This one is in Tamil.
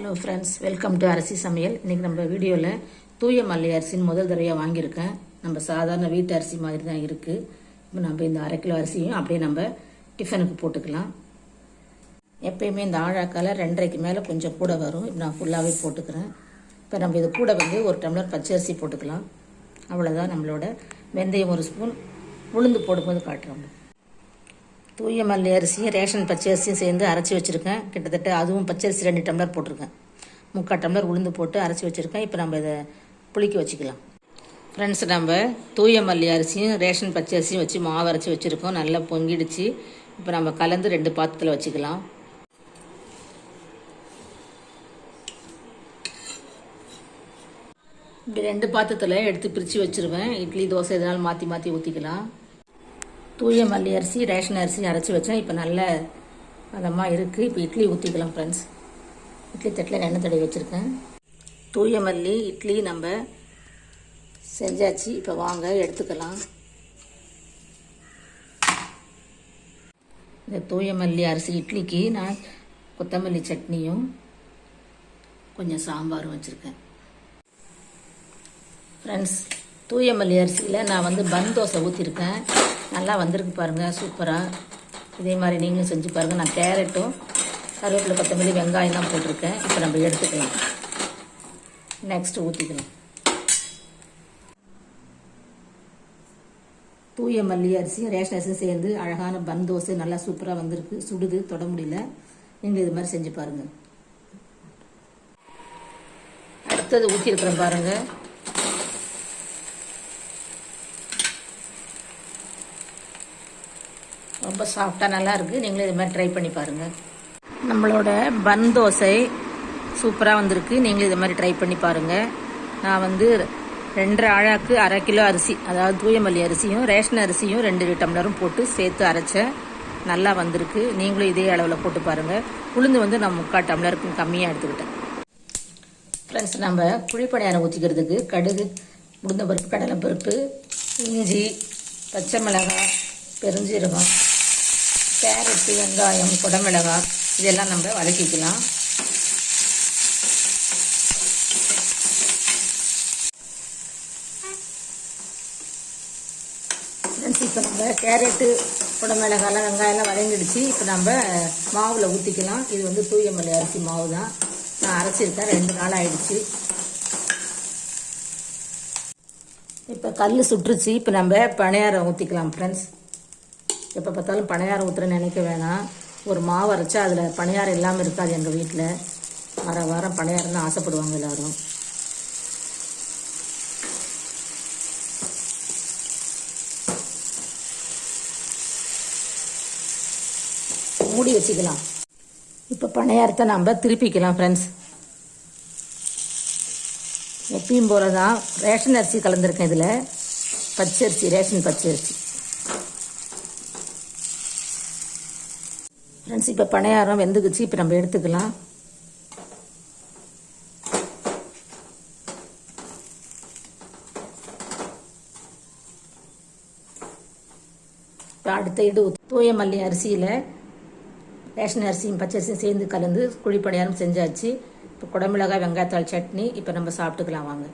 ஹலோ ஃப்ரெண்ட்ஸ் வெல்கம் டு அரிசி சமையல் இன்றைக்கி நம்ம வீடியோவில் தூய மல்லி அரிசின்னு முதல் தடவையாக வாங்கியிருக்கேன். நம்ம சாதாரண வீட்டு அரிசி மாதிரி தான் இருக்குது இப்போ நம்ம இந்த அரை கிலோ அரிசியும் அப்படியே நம்ம டிஃபனுக்கு போட்டுக்கலாம். எப்பயுமே இந்த ஆழாக்கால ரெண்டரைக்கு மேலே கொஞ்சம் கூட வரும். இப்போ நான் ஃபுல்லாகவே போட்டுக்கிறேன். இப்போ நம்ம இது கூட வந்து ஒரு டம்ளர் பச்சை அரிசி போட்டுக்கலாம். அவ்வளோதான் நம்மளோட வெந்தயம் ஒரு ஸ்பூன் உளுந்து போடும்போது காட்டுறோம். தூய மல்லி அரிசியும் ரேஷன் பச்சை அரிசியும் சேர்ந்து அரைச்சி வச்சுருக்கேன். கிட்டத்தட்ட அதுவும் பச்சை அரிசி ரெண்டு டம்ளர் போட்டிருக்கேன். முக்கால் டம்ளர் உளுந்து போட்டு அரைச்சி வச்சுருக்கேன். இப்போ நம்ம இதை புளிக்க வச்சுக்கலாம். ஃப்ரெண்ட்ஸ் நம்ம தூய மல்லி அரிசியும் ரேஷன் பச்சை அரிசியும் வச்சு மாவு அரைச்சி வச்சுருக்கோம். நல்லா பொங்கிடுச்சு. இப்போ நம்ம கலந்து ரெண்டு பாத்திரத்தில் வச்சுக்கலாம். இப்படி ரெண்டு பாத்திரத்தில் எடுத்து பிரித்து வச்சுருவேன். இட்லி தோசை எதனாலும் மாற்றி மாற்றி ஊற்றிக்கலாம் தூய மல்லி அரிசி ரேஷன் அரிசி அரைச்சி வச்சேன். இப்போ நல்ல அதமாக இருக்குது இப்போ இட்லி ஊற்றிக்கலாம் ஃப்ரெண்ட்ஸ் இட்லி தட்டில் எண்ணெய் தடவி வச்சுருக்கேன். தூய மல்லி இட்லி நம்ம செஞ்சாச்சு. இப்போ வாங்க எடுத்துக்கலாம். இந்த தூய மல்லி அரிசி இட்லிக்கு நான் கொத்தமல்லி சட்னியும் கொஞ்சம் சாம்பாரும் வச்சுருக்கேன். ஃப்ரெண்ட்ஸ் தூய மல்லி அரிசியில் நான் வந்து பன் தோசை ஊற்றிருக்கேன் நல்லா வந்திருக்கு பாருங்கள் சூப்பராக இதே மாதிரி நீங்களும் செஞ்சு பாருங்கள் நான் கேரட்டும் கருவேப்பிலை கொத்தமல்லி வெங்காயம் தான் போட்டிருக்கேன். இப்போ நம்ம எடுத்துக்கலாம். நெக்ஸ்ட்டு ஊற்றிக்கலாம் தூய மல்லி அரிசியும் ரேஷன் அரிசியும் சேர்ந்து அழகான பன் தோசை நல்லா சூப்பராக வந்திருக்கு. சுடுது தொட முடியல. நீங்கள் இது மாதிரி செஞ்சு பாருங்கள் அடுத்தது ஊற்றிருக்கிறேன் பாருங்கள் ரொம்ப சாஃப்டாக நல்லா இருக்குது நீங்களும் இது மாதிரி ட்ரை பண்ணி பாருங்கள் நம்மளோட பன் தோசை சூப்பராக வந்திருக்கு. நீங்களும் இது மாதிரி ட்ரை பண்ணி பாருங்கள் நான் வந்து ரெண்டரை ஆழாக்கு அரை கிலோ அரிசி அதாவது தூயமல்லி அரிசியும் ரேஷன் அரிசியும் ரெண்டு டம்ளரும் போட்டு சேர்த்து அரைச்சேன். நல்லா வந்திருக்கு. நீங்களும் இதே அளவில் போட்டு பாருங்கள் உளுந்து வந்து நான் முக்கால் டம்ளருக்கும் கம்மியாக எடுத்துக்கிட்டேன். ஃப்ரெண்ட்ஸ் நம்ம குழிப்பணியாரம் ஊற்றிக்கிறதுக்கு கடுகு உளுந்த பருப்பு கடலை பருப்பு இஞ்சி பச்சை மிளகாய் பெருஞ்சீரகம் கேரட்டு வெங்காயம் குடமிளகாய் இதெல்லாம் நம்ம வதக்கிக்கலாம். ஃப்ரெண்ட்ஸ் இப்போ நம்ம கேரட்டு குடமிளகாலாம் வெங்காயம்லாம் வதங்கிடுச்சு. இப்போ நம்ம மாவில் ஊற்றிக்கலாம் இது வந்து தூயமல்லி அரிசி மாவு தான் நான் அரைச்சிருக்கேன் ரெண்டு நாள் ஆயிடுச்சு. இப்போ கல் சுட்டுருச்சு இப்போ நம்ம பணியாரம் ஊற்றிக்கலாம் ஃப்ரெண்ட்ஸ். எப்போ பார்த்தாலும் பணியாரம் ஊற்றுறேன்னு நினைக்க வேணாம். ஒரு மாவு அரைச்சா அதில் பணியாரம் இல்லாமல் இருக்காது எங்கள் வீட்டில் வார வாரம் பணியாரம் தான் ஆசைப்படுவாங்க எல்லோரும். மூடி வச்சுக்கலாம். இப்போ பணியாரத்தை நம்ம திருப்பிக்கலாம் ஃப்ரெண்ட்ஸ் எப்பயும் போல தான் ரேஷன் அரிசி கலந்துருக்கேன் இதில். பச்சரிசி ரேஷன் பச்சரிசி. ஃப்ரெண்ட்ஸ் இப்போ பணியாரம் வெந்துக்குச்சு. இப்போ நம்ம எடுத்துக்கலாம். இப்போ அடுத்த இடு தூய மல்லி அரிசியில் ரேஷன் அரிசியும் பச்சை அரிசியும் சேர்ந்து கலந்து குழிப்பணியாரம் செஞ்சாச்சு. இப்போ குடமிளகாய் வெங்காயத்தாள் சட்னி இப்போ நம்ம சாப்பிட்டுக்கலாம் வாங்க.